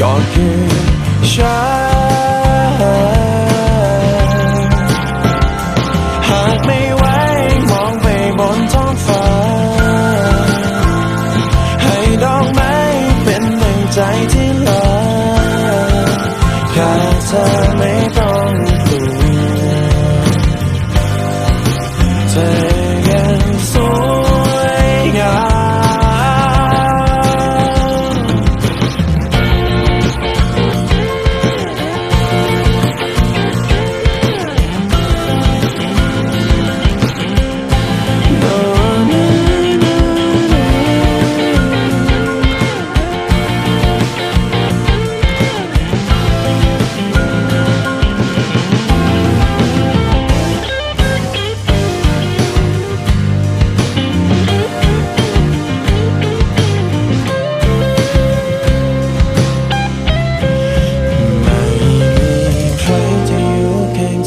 ก่อนคือฉันหากไม่ไหวมองไปบนท้องฟ้า ให้ดอกไม้เป็นหนึ่งใจที่ลอแค่เธอไม่ต้อง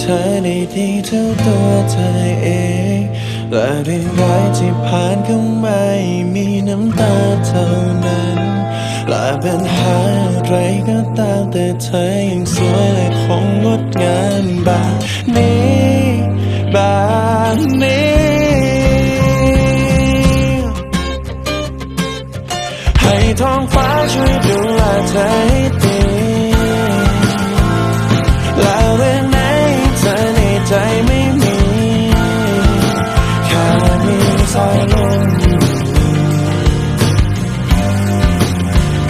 เธอได้ดีเท่าตัวเธอเอง และเรื่องร้ายที่ผ่านเข้ามามีน้ำตาเท่านั้นและปัญหาอะไรก็ตามแต่เธอยังสวยและคงงดงามแบบนี้แบบนี้ให้ท้องฟ้าช่วยดูแลเธอ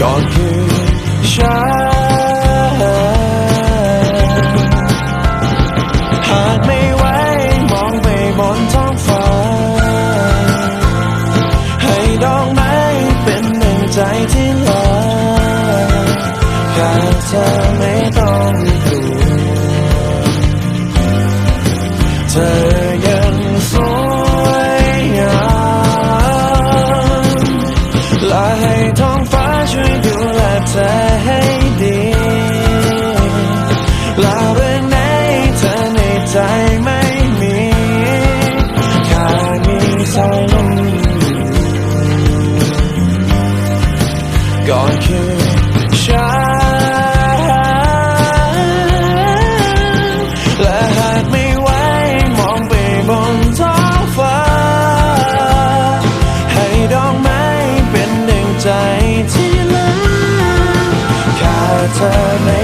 ก่อนคือฉันหากไม่ไหวมองไปบนท้องฟ้า ให้ดอกไม้เป็นหนึ่งใจที่ลอแค่เธอไม่ ก่อนคือฉันและหากไม่ไหวมองไปบนท้องฟ้า ให้ดอกไม้เป็นหนึ่งใจที่เหลือแค่เธอไม่